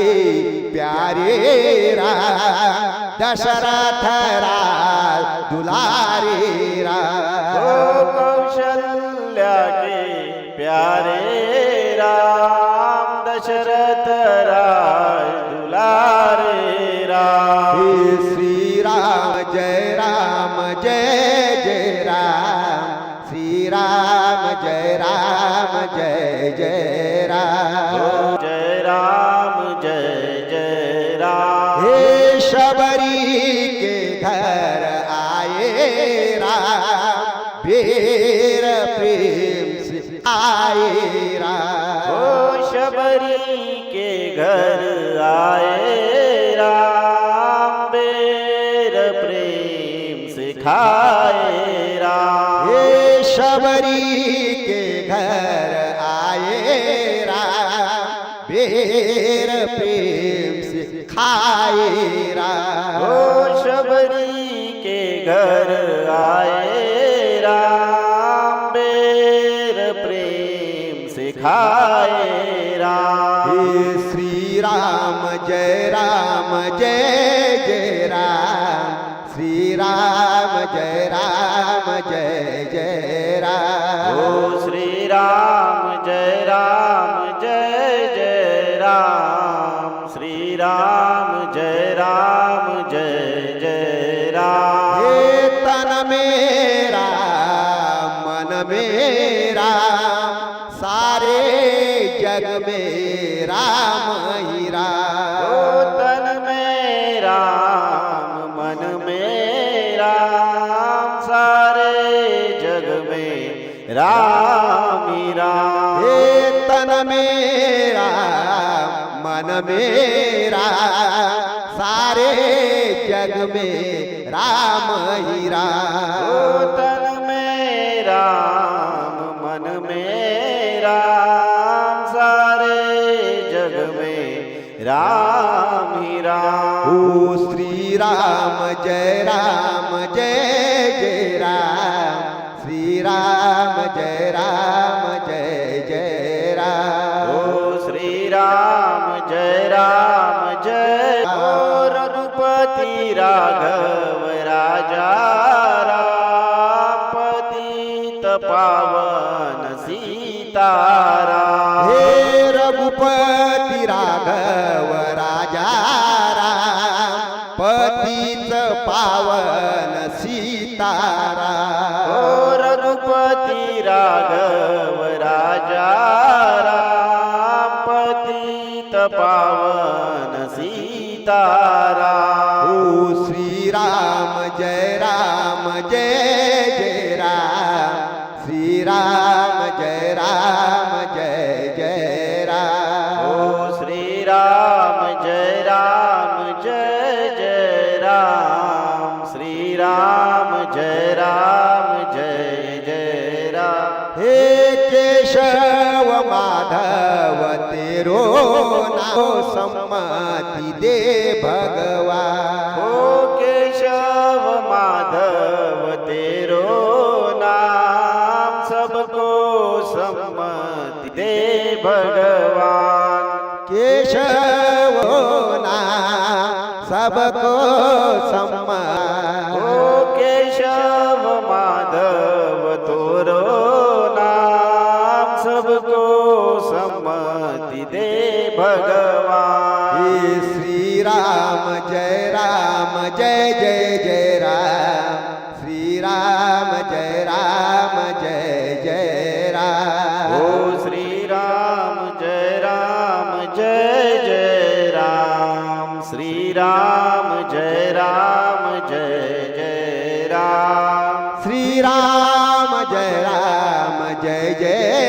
के प्यारे राम दशरथ राज दुलारे ओ कौशल्या के प्यारे राम दशरथ राज दुलारे राम श्री राम जय राम जय जय राम। श्री राम जय राम जय जय शबरी के घर आए राम। बेर प्रेम से खाए राम। ओ शबरी के घर आए राम। बेर प्रेम सिखाए राम। हे श्री राम जय राम जय जय राम। श्री राम जय राम जय जय ও শ্রীরাম राम राम। हे तन मेरा मन मेरा सारे जग में राम ही राम। तन में राम मन में राम सारे जग में राम ही राम। ओ श्री राम जय राम। जय राम जय जय राम। ओ श्री राम जय राम जय। रघुपति राघव राजा राम पतित पावन सीताराम। हे रघुपति राघव राजा राम पतित पावन सम्मति दे भगवा ओ केशव माधव तेरो नाम सबको सम्मति दे भगवान। केशव नाम सबको सम्मान जय जय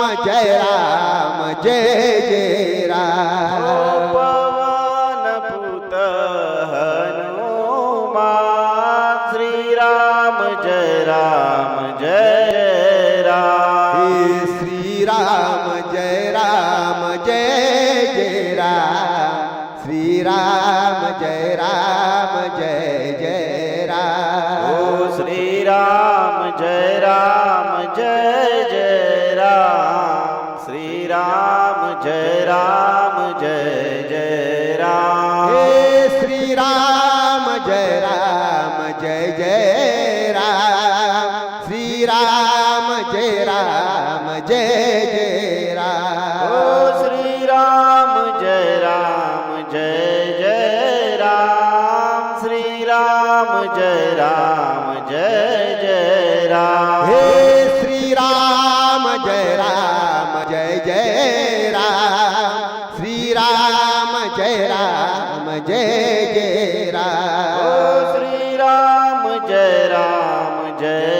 राम जय राम जय जय राम पवन पुत हनुमान श्री राम जय राम जय राम श्री राम जय राम जय जय राम श्री राम जय राम जय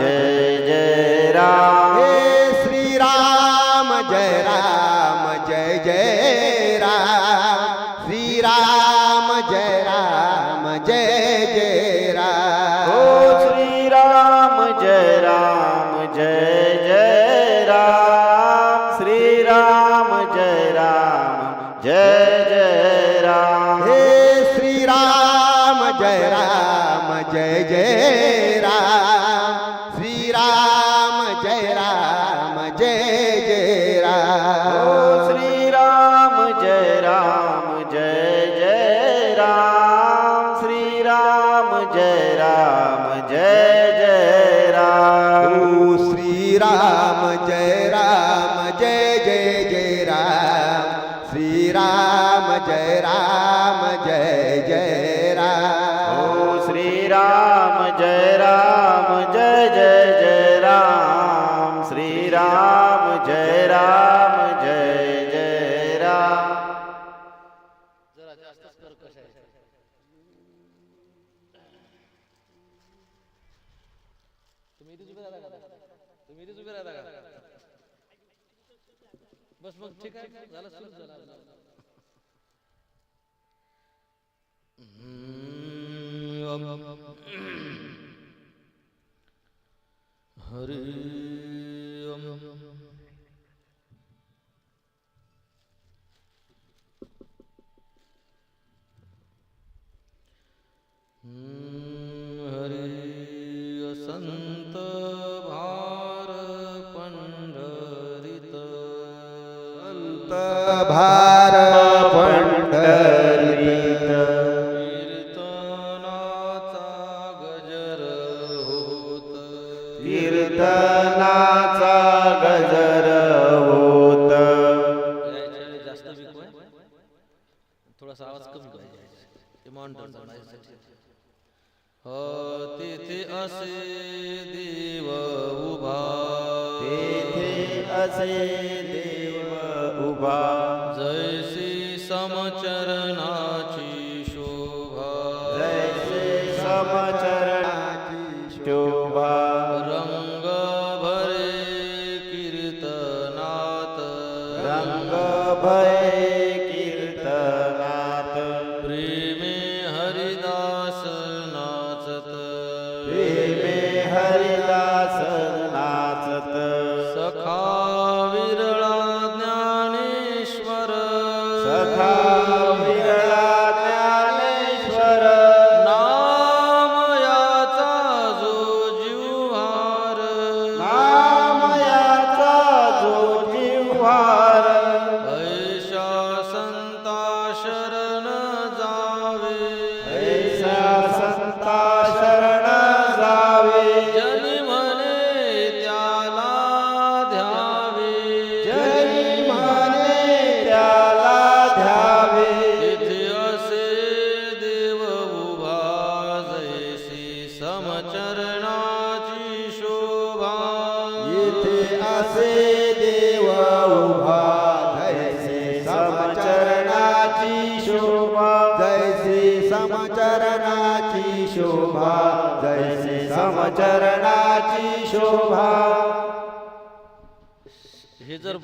যে हरे જય શ્રી સમચરણા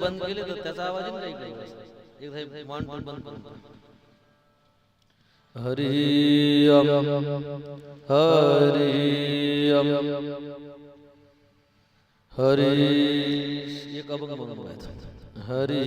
बंद केले तर त्याचा आवाज़ काही काही एक वन टू बंद करून हरि हरि हरि एक अभंग बनवायचा हरि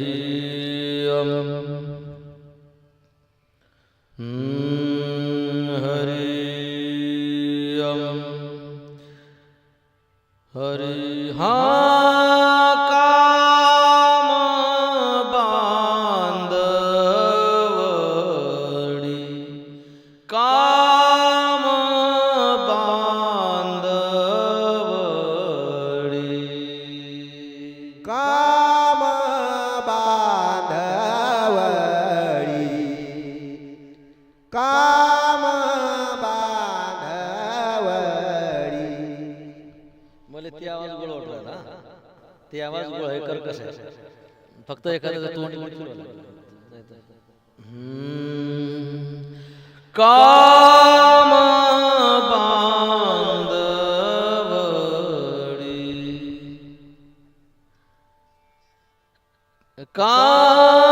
फक्त एखाद्याचं तोंड काम बांधवडी काम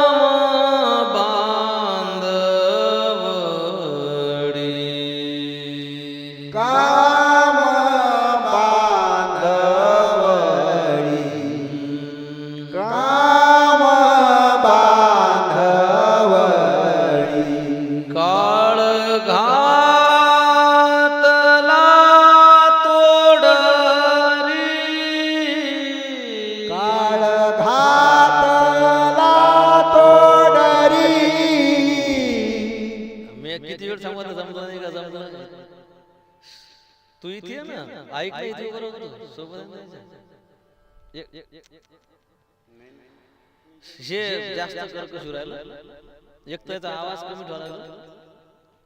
सोबत हे जास्त कर्कशू राहिलं एक त्याचा आवाज कमी ठेवला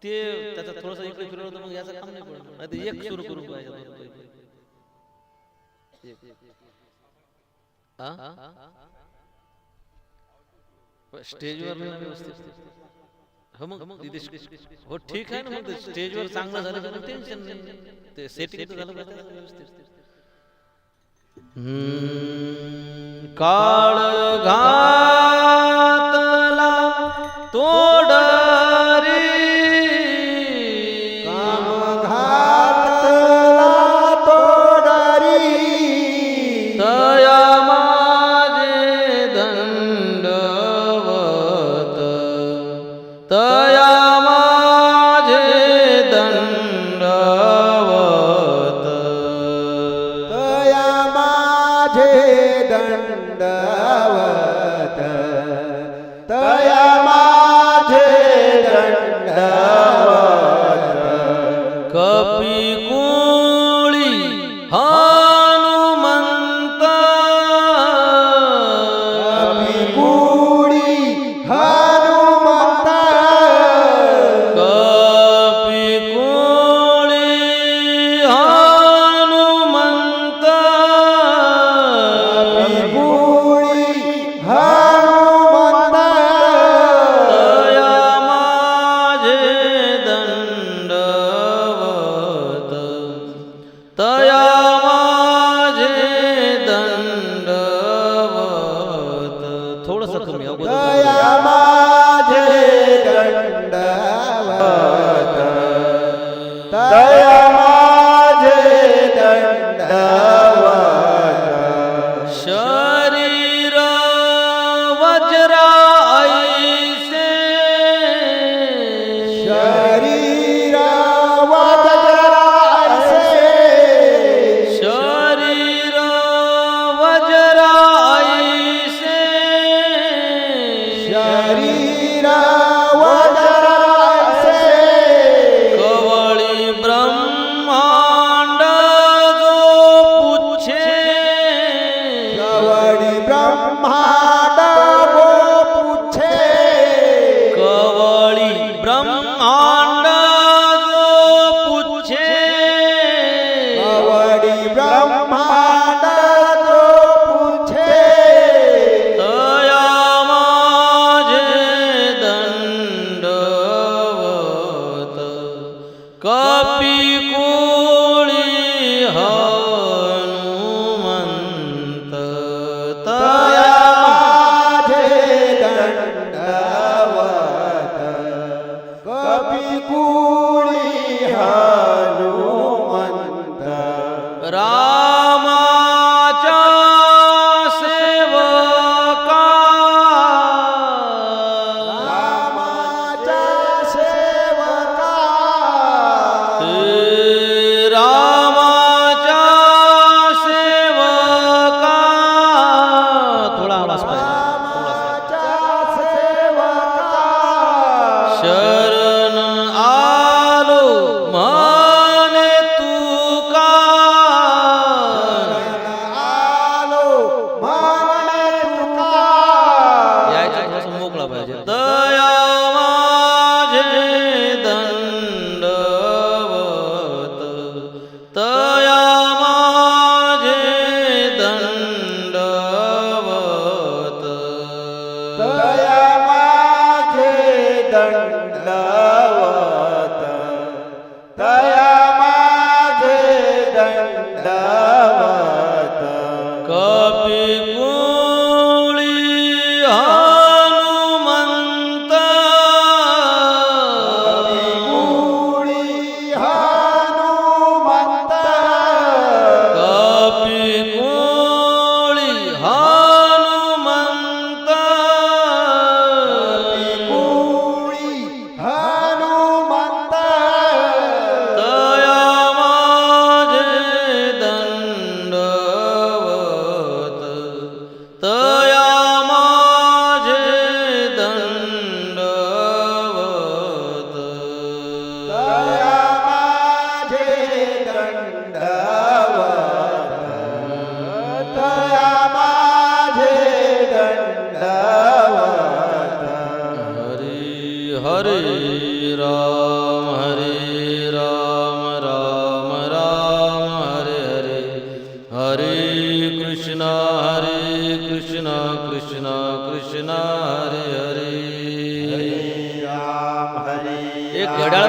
ते त्याचा थोडस इकडे फिरवलं मग याचं काम नाही पडलं नाही एक सुरू करून पाहिजे स्टेजवर हो मग हो, ठीक आहे ना स्टेजवर चांगलं झालं टेन्शन ते सेटिंग झालं व्यवस्थित. કાળ ઘા माझे दंडवत। तया माझे दंड दया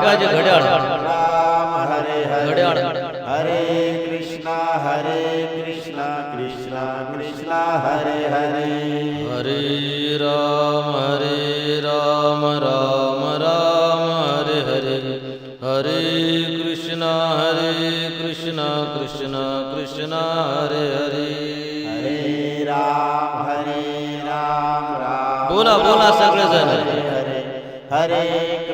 કાકા જે ઘડિયાળ ઘડિયાળ હરે કૃષ્ણ હરે કૃષ્ણ કૃષ્ણ કૃષ્ણ હરે હરે હરે રામ હરે રામ રામ રામ હરે હરે હરે કૃષ્ણ હરે કૃષ્ણ કૃષ્ણ કૃષ્ણ હરે હરે હરે રામ હરે રામ રામ બોલા બોલા સગળે જણ હરે હરે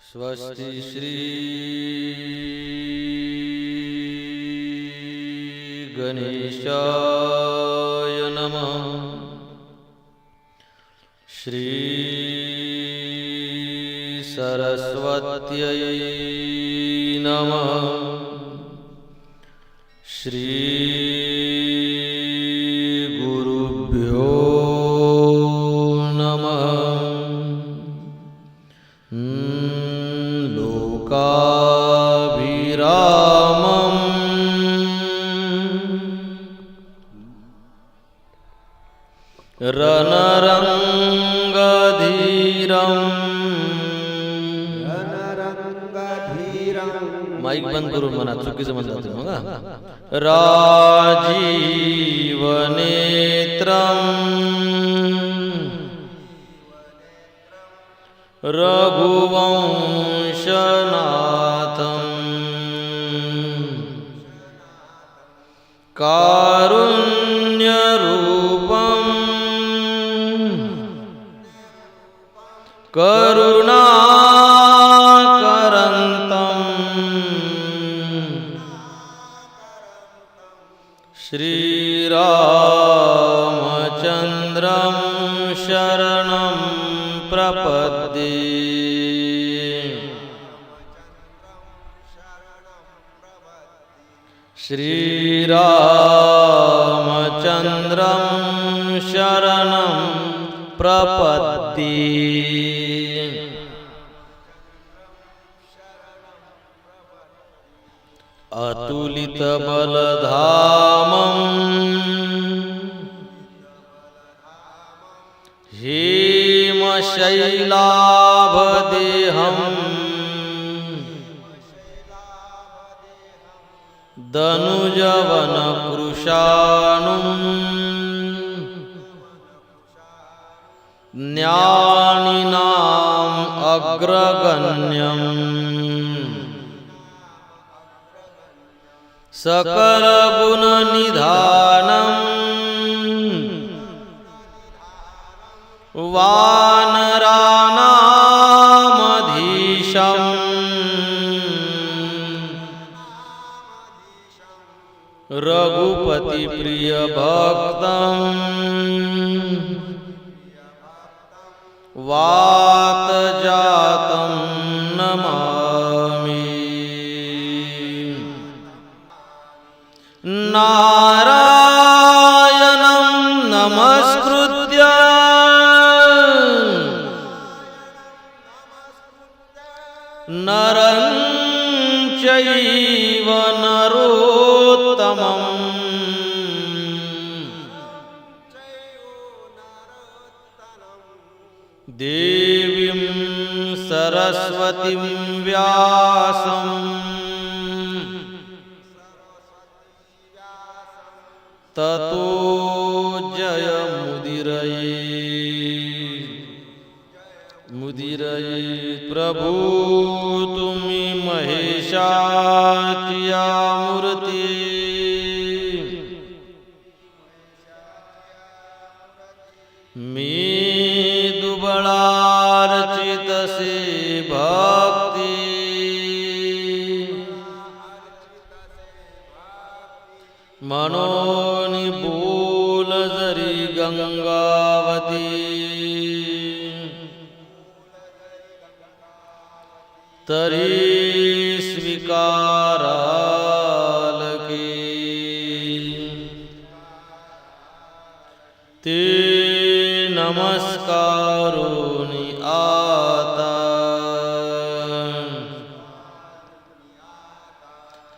સ્વસ્તિ શ્રી ગણેશાય નમ શ્રી સરસ્વત્યય નમઃ माईक बंद करून म्हणा चुकीचं म्हणतात तुम्ही मग राजीवनेत्रम्। रघुवंशनाथम्। कारुण्यरूपम् करुणाकरन्तम् श्रीरामचन्द्रं शरणं प्रपद्ये। श्रीरामचन्द्रं शरणं प्रपद्ये। अतुलितबलधामम् हेमशैलाभदेहम्। दनुजवनकृशानुम् ज्ञानिनाम् अग्रगण्यम्। सकल गुण निधानम। वानरानामधीशम। रघुपति प्रिय भक्तम। वा सरस्वतीं व्यासम्। ततो जयमुदिरये मुदिरये प्रभू।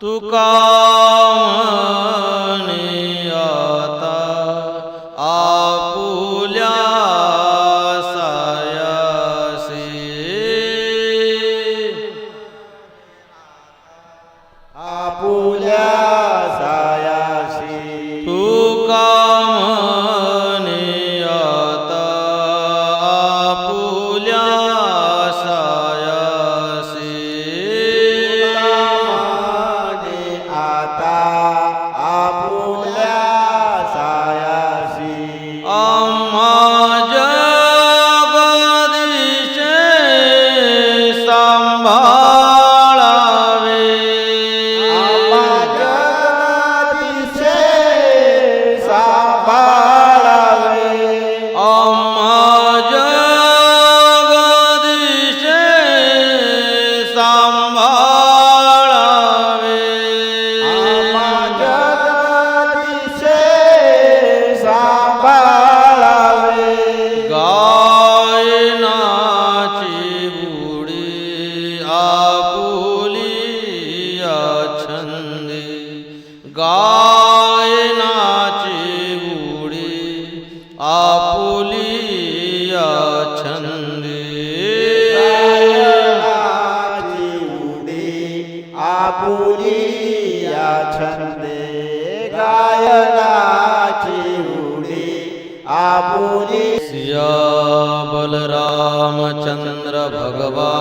तुका